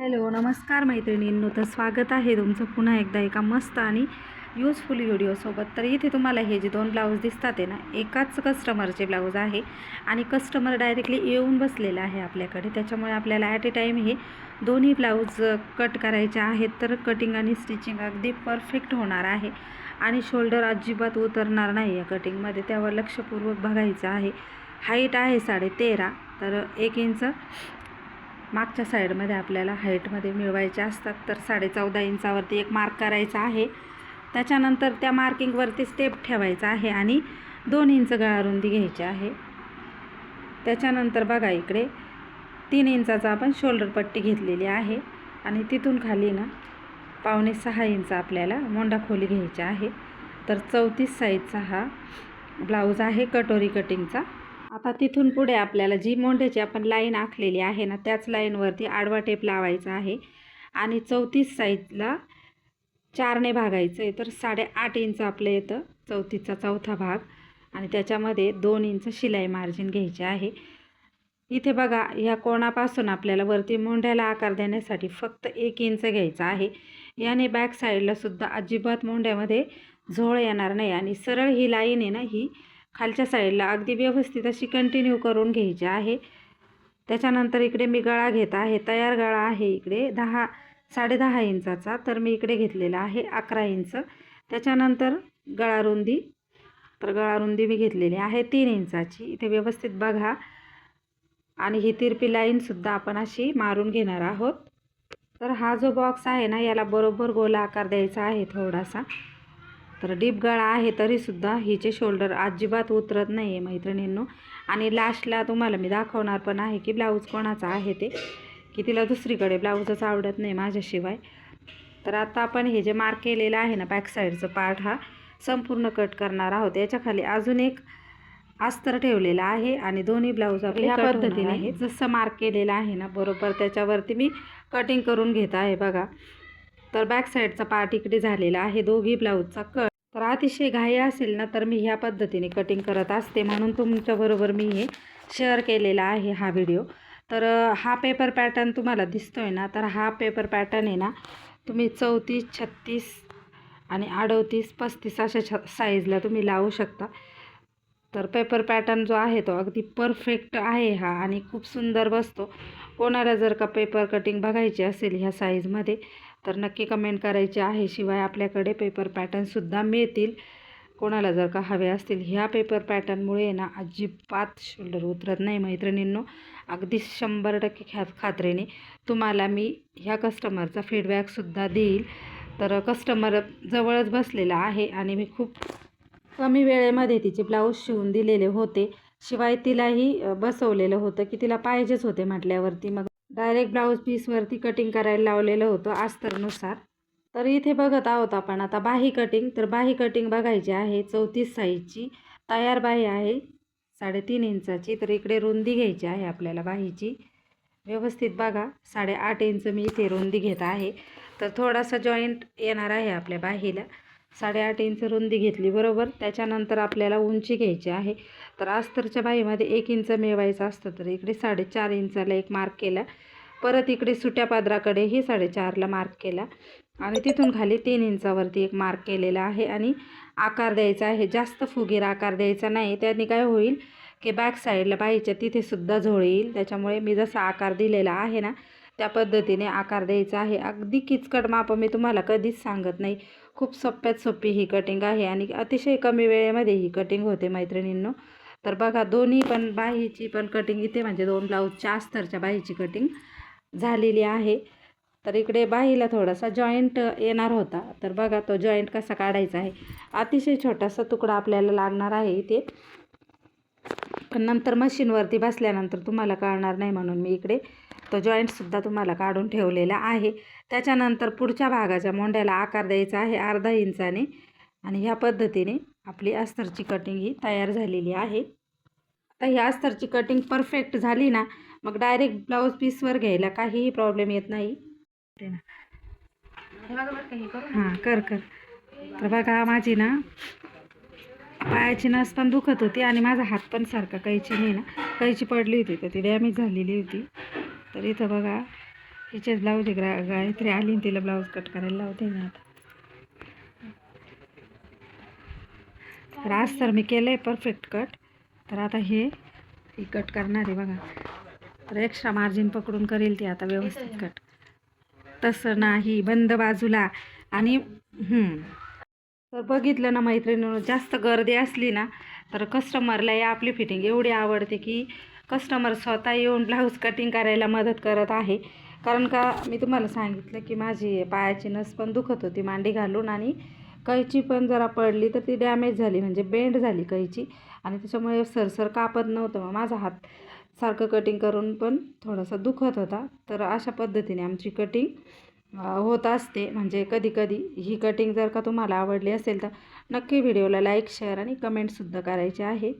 Hello नमस्कार मैत्रिणींनो. तर स्वागत आहे तुमचं पुन्हा एकदा एका मस्त आणि यूजफुल व्हिडिओसोबत तर इथे तुम्हाला हे जे दोन ब्लाऊज दिसतात आहे ना एकाच कस्टमरचे ब्लाऊज आहे आणि कस्टमर डायरेक्टली येऊन बसलेला आहे आपल्याकडे. त्याच्यामुळे आपल्याला ॲट ए टाईम हे दोन्ही ब्लाऊज कट करायचे आहेत. तर कटिंग आणि स्टिचिंग अगदी परफेक्ट होणार आहे. आणि शोल्डर अजिबात उतरणार नाही या कटिंगमध्ये त्यावर लक्षपूर्वक बघायचं आहे. हाईट आहे साडे तेरा. तर एक इंच मागच्या साईडमध्ये आपल्याला हाईटमध्ये मिळवायचे असतात तर साडे चौदा इंचावरती एक मार्क करायचा आहे. त्याच्यानंतर त्या मार्किंगवरती स्टेप ठेवायचा आहे आणि दोन इंच गळा रुंदी घ्यायची आहे. त्याच्यानंतर बघा इकडे तीन इंचाचा आपण शोल्डर पट्टी घेतलेली आहे आणि तिथून खाली ना पावणे सहा इंच आपल्याला मोंडा खोली घ्यायची आहे. तर चौतीस साईजचा हा ब्लाऊज आहे कटोरी कटिंगचा आता तिथून पुढे आपल्याला जी मोंढ्याची आपण लाईन आखलेली आहे ना त्याच लाईनवरती आडवा टेप लावायचा आहे आणि चौतीस साईजला चारने भागायचं आहे. तर साडेआठ इंच आपलं येतं चौतीसचा चौथा भाग. आणि त्याच्यामध्ये दोन इंच शिलाई मार्जिन घ्यायचे आहे. इथे बघा ह्या कोणापासून आपल्याला वरती मोंढ्याला आकार देण्यासाठी फक्त एक इंच घ्यायचा आहे. याने बॅक साईडलासुद्धा अजिबात मोंढ्यामध्ये झोळ येणार नाही आणि सरळ ही लाईन आहे ना ही खालच्या साईडला अगदी व्यवस्थित अशी कंटिन्यू करून घ्यायची आहे. त्याच्यानंतर इकडे मी गळा घेत आहे. तयार गळा आहे इकडे. दहा साडेदहा इंचाचा. तर मी इकडे घेतलेला आहे अकरा इंच. त्याच्यानंतर गळा रुंदी. तर गळा रुंदी मी घेतलेली आहे तीन इंचाची. इथे व्यवस्थित बघा. आणि ही तिरपी लाईनसुद्धा आपण अशी मारून घेणार आहोत. तर हा जो बॉक्स आहे ना याला बरोबर गोला आकार द्यायचा आहे थोडासा. तर डीप गळा आहे तरीसुद्धा हिचे शोल्डर अजिबात उतरत नाही आहे मैत्रिणींनो. आणि लास्टला तुम्हाला मी दाखवणार पण आहे की ब्लाऊज कोणाचा आहे ते की तिला दुसरीकडे ब्लाऊजच आवडत नाही माझ्याशिवाय. तर आता आपण हे जे मार्क केलेलं आहे ना बॅक साईडचं पार्ट हा संपूर्ण कट करणार आहोत. याच्याखाली अजून एक अस्तर ठेवलेला आहे आणि दोन्ही ब्लाऊज आपले ह्या पद्धतीने जसं मार्क केलेलं आहे ना बरोबर त्याच्यावरती मी कटिंग करून घेत आहे बघा. तर बॅक साईडचा पार्ट इकडे झालेला आहे. दोघी ब्लाऊजचा कट तर अतिशय घाई असेल ना तर मी ह्या पद्धतीने कटिंग करत असते म्हणून तुमच्याबरोबर मी हे शेअर केलेला आहे हा व्हिडिओ तर हा पेपर पॅटर्न तुम्हाला दिसतो आहे ना तर हा पेपर पॅटर्न आहे ना तुम्ही चौतीस छत्तीस आणि अडतीस पस्तीस अशा छ साईजला तुम्ही लावू शकता. तर पेपर पॅटर्न जो आहे तो अगदी परफेक्ट आहे हा आणि खूप सुंदर बसतो. कोणाला जर का पेपर कटिंग बघायची असेल ह्या साईजमध्ये तर नक्की कमेंट करायची आहे. शिवाय आपल्याकडे पेपर पॅटर्नसुद्धा मिळतील. कोणाला जर का हवे असतील ह्या पेपर पॅटर्नमुळे ना अजिबात शोल्डर उतरत नाही मैत्रिणींनो. अगदी शंभर टक्के ख्या खात्रीने. तुम्हाला मी ह्या कस्टमरचा फीडबॅकसुद्धा देईल. तर कस्टमर जवळच बसलेला आहे आणि मी खूप कमी वेळेमध्ये तिचे ब्लाऊज शिवून दिलेले होते. शिवाय तिलाही बसवलेलं होतं की तिला पाहिजेच होते म्हटल्यावरती. मग डायरेक्ट ब्लाऊज पीसवरती कटिंग करायला लावलेलं होतं अस्तरनुसार तर इथे बघत आहोत आपण आता बाही कटिंग तर बाही कटिंग बघायची आहे चौतीस साईजची. तयार बाही आहे साडेतीन इंचाची तर इकडे रुंदी घ्यायची आहे आपल्याला बाहीची. व्यवस्थित बघा साडेआठ इंच मी इथे रुंदी घेत आहे. तर थोडासा जॉईंट येणार आहे आपल्या बाहीला. साडेआठ इंच रुंदी घेतली बरोबर? त्याच्यानंतर आपल्याला उंची घ्यायची आहे. तर अस्तरच्या बाईमध्ये एक इंच मिळवायचं असतं तर इकडे साडेचार इंचाला एक मार्क केला. परत इकडे सुट्या पादराकडेही साडेचारला मार्क केला. आणि तिथून खाली तीन इंचावरती एक मार्क केलेला आहे आणि आकार द्यायचा आहे. जास्त फुगीर आकार द्यायचा नाही. त्याने काय होईल की बॅक साईडला बाईच्या तिथेसुद्धा झोळ येईल. त्याच्यामुळे मी जसा आकार दिलेला आहे ना त्या पद्धतीने आकार द्यायचा आहे. अगदी किचकट माप मी तुम्हाला कधीच सांगत नाही. खूप सोप्यात सोपी ही कटिंग आहे आणि अतिशय कमी वेळेमध्ये ही कटिंग होते मैत्रिणींनो. तर बघा दोन्ही पण बाहीची पण कटिंग इथे म्हणजे दोन ब्लाऊजच्या अस्तरच्या बाहीची कटिंग झालेली आहे. तर इकडे बाहीला थोडासा जॉईंट येणार होता. तर बघा तो जॉईंट कसा काढायचा आहे. अतिशय छोटासा तुकडा आपल्याला लागणार आहे इथे. पण नंतर मशीनवरती बसल्यानंतर तुम्हाला कळणार नाही म्हणून मी इकडे तो जॉईंटसुद्धा तुम्हाला काढून ठेवलेला आहे. त्याच्यानंतर पुढच्या भागाच्या मोंड्याला आकार द्यायचा आहे अर्धा इंचाने. आणि ह्या पद्धतीने आपली अस्तरची कटिंग ही तयार झालेली आहे. आता ही अस्तरची कटिंग परफेक्ट झाली ना मग डायरेक्ट ब्लाऊज पीसवर घ्यायला काहीही प्रॉब्लेम येत नाही. हां कर कर. तर बघा माझी ना पायाची नस पण दुखत होती आणि माझा हात पण सारखा कैची नाही ना. कैची पडली होती तर ती डॅमेज झालेली होती. तर इथं बघा हिचेच ब्लाऊज आहे ग्रा गायत्री आली तिला ब्लाऊज कट करायला लावते ना आता. तर आज तर मी केलं आहे परफेक्ट कट तर आता हे ही कट करणार आहे बघा. तर एक्स्ट्रा मार्जिन पकडून करेल ती आता व्यवस्थित कट तसं नाही बंद बाजूला आणि तर बघितलं ना मैत्रिणीनं जास्त गर्दी असली ना तर कस्टमरला या आपली फिटिंग एवढी आवडते की कस्टमर स्वतः येऊन ब्लाऊज कटिंग करायला मदत करत आहे. कारण का मी तुम्हाला सांगितलं की माझी पायाची नस पण दुखत होती मांडी घालून आणि कैची पण जरा पडली तर ती डॅमेज झाली म्हणजे बेंड झाली कैची. आणि त्याच्यामुळे सरसर कापत नव्हतं मग माझा हात सारखं कटिंग करून पण थोडासा दुखत होता. तर अशा पद्धतीने आमची कटिंग होत असते. म्हणजे कधीकधी ही कटिंग जर का तुम्हाला आवडली असेल तर नक्की व्हिडिओला लाईक शेअर आणि कमेंटसुद्धा करायचे आहे